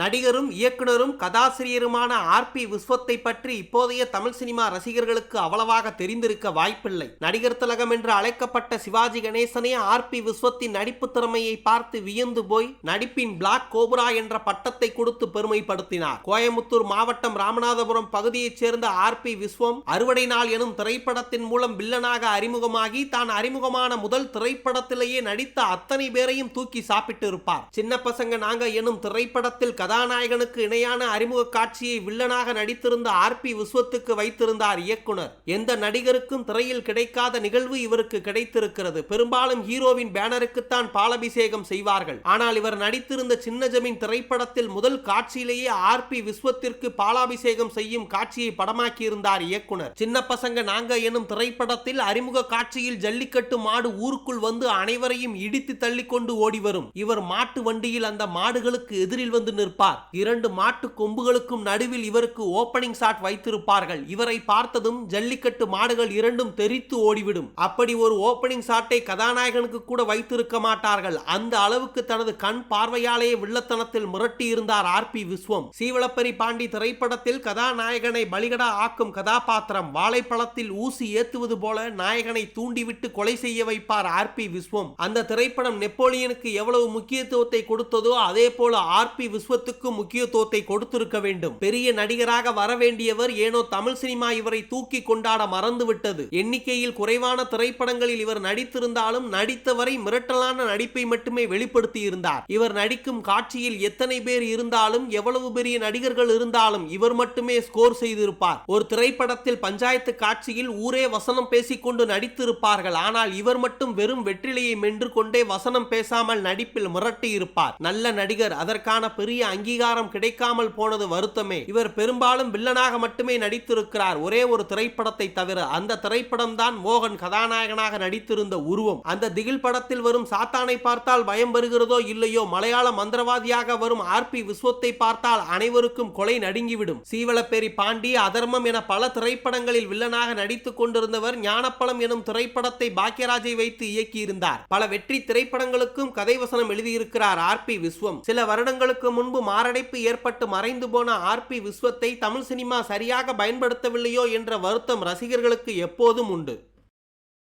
நடிகரும் இயக்குனரும் கதாசிரியருமான R. P. விஸ்வத்தை பற்றி இப்போதைய தமிழ் சினிமா ரசிகர்களுக்கு அவ்வளவாக தெரிந்திருக்க வாய்ப்பில்லை. நடிகர் திலகம் என்று அழைக்கப்பட்ட சிவாஜி கணேசனே ஆர். பி. விஸ்வத்தின் நடிப்பு திறமையை பார்த்து வியந்து போய் நடிப்பின் பிளாக் கோபுரா என்ற பட்டத்தை கொடுத்து பெருமைப்படுத்தினார். கோயமுத்தூர் மாவட்டம் ராமநாதபுரம் பகுதியைச் சேர்ந்த ஆர். பி. விஸ்வம் அறுவடை நாள் எனும் திரைப்படத்தின் மூலம் வில்லனாக அறிமுகமாகி தான் அறிமுகமான முதல் திரைப்படத்திலேயே நடித்த அத்தனை பேரையும் தூக்கி சாப்பிட்டு இருப்பார் சின்ன பசங்க நாங்க எனும் திரைப்படத்தில் கதாநாயகனுக்கு இணையான அறிமுக காட்சியை வில்லனாக நடித்திருந்த ஆர் பி விஸ்வத்துக்கு வைத்திருந்தார் இயக்குனர். எந்த நடிகருக்கும் திரையில் கிடைக்காத நிகழ்வு இவருக்கு கிடைத்திருக்கிறது. பெரும்பாலும் ஹீரோவின் பேனருக்குத்தான் பாலபிஷேகம் செய்வார்கள். ஆனால் இவர் நடித்திருந்த சின்ன ஜமீன் திரைப்படத்தில் முதல் காட்சியிலேயே ஆர் பி விஸ்வத்திற்கு பாலாபிஷேகம் செய்யும் காட்சியை படமாக்கியிருந்தார் இயக்குனர். சின்ன பசங்க நாங்க எனும் திரைப்படத்தில் அறிமுக காட்சியில் ஜல்லிக்கட்டு மாடு ஊருக்குள் வந்து அனைவரையும் இடித்து தள்ளிக்கொண்டு ஓடி வரும் இவர் மாட்டு வண்டியில் அந்த மாடுகளுக்கு எதிரில் வந்து நிற்பார். இரண்டு மாட்டு கொம்புகளுக்கும் நடுவில் இவருக்கு ஓபனிங் ஷாட் வைத்திருப்பார்கள். இவரை பார்த்ததும் ஜல்லிக்கட்டு மாடுகள் இரண்டும் தெரித்து ஓடிவிடும். அப்படி ஒரு ஓபனிங் ஷாட்டை கதாநாயகனுக்கு கூட வைத்திருக்க மாட்டார்கள். அந்த அளவுக்கு தனது கண் பார்வையாலேயே வில்லத்தனத்தில் மிரட்டி இருந்தார் ஆர் பி விஸ்வம். சீவளப்பரி பாண்டி திரைப்படத்தில் கதாநாயகனை பலிகடா ஆக்கும் கதாபாத்திரம். வாழைப்பழத்தில் ஊசி ஏத்துவது போல நாயகனை தூண்டிவிட்டு கொலை செய்ய வைப்பார் ஆர் பி விஸ்வம். அந்த திரைப்படம் நெப்போலியனுக்கு எவ்வளவு முக்கியத்துவத்தை கொடுத்ததோ அதே போல ஆர் பி விஸ்வ விஸ்வத்துக்கும் முக்கியத்துவத்தை கொடுத்திருக்க வேண்டும். பெரிய நடிகராக வர வேண்டியவர் ஏனோ தமிழ் சினிமா இவரை தூக்கி கொண்டாட மறந்துவிட்டது. எண்ணிக்கையில் குறைவான திரைப்படங்களில் இவர் நடித்திருந்தாலும் நடித்தவரை மிரட்டலான நடிப்பை மட்டுமே வெளிப்படுத்தி இருந்தார் இவர் நடிக்கும் காட்சியில் எத்தனை பேர் இருந்தாலும் எவ்வளவு பெரிய நடிகர்கள் இருந்தாலும் இவர் மட்டுமே ஸ்கோர் செய்திருப்பார். ஒரு திரைப்படத்தில் பஞ்சாயத்து காட்சியில் ஊரே வசனம் பேசிக்கொண்டு நடித்திருப்பார்கள். ஆனால் இவர் மட்டும் வெறும் வெற்றிலையை மென்று கொண்டே வசனம் பேசாமல் நடிப்பில் மிரட்டி இருப்பார் நல்ல நடிகர் அதற்கான பெரிய அங்கீகாரம் கிடைக்காமல் போனது வருத்தமே. இவர் பெரும்பாலும் வில்லனாக மட்டுமே நடித்திருக்கிறார். ஒரே ஒரு திரைப்படத்தை தவிர அந்த திரைப்படம் தான் மோகன் கதாநாயகனாக நடித்திருந்த உருவம். அந்த திகில் படத்தில் வரும் சாத்தானை பார்த்தால் பயம் வருகிறதோ இல்லையோ மலையாள மந்திரவாதியாக வரும் ஆர் பி விஸ்வத்தை பார்த்தால் அனைவருக்கும் கொலை நடுங்கிவிடும். சீவலப்பேரி பாண்டி அதர்மம் என பல திரைப்படங்களில் வில்லனாக நடித்துக் கொண்டிருந்தவர் ஞானப்பழம் எனும் திரைப்படத்தை பாக்கியராஜை வைத்து இயக்கியிருந்தார். பல வெற்றி திரைப்படங்களுக்கும் கதை வசனம் எழுதியிருக்கிறார் ஆர் பி விஸ்வம். சில வருடங்களுக்கு முன்பு முன்பு மாரடைப்பு ஏற்பட்டு மறைந்து போன ஆர் பி விஸ்வத்தை தமிழ் சினிமா சரியாக பயன்படுத்தவில்லையோ என்ற வருத்தம் ரசிகர்களுக்கு எப்போதும் உண்டு.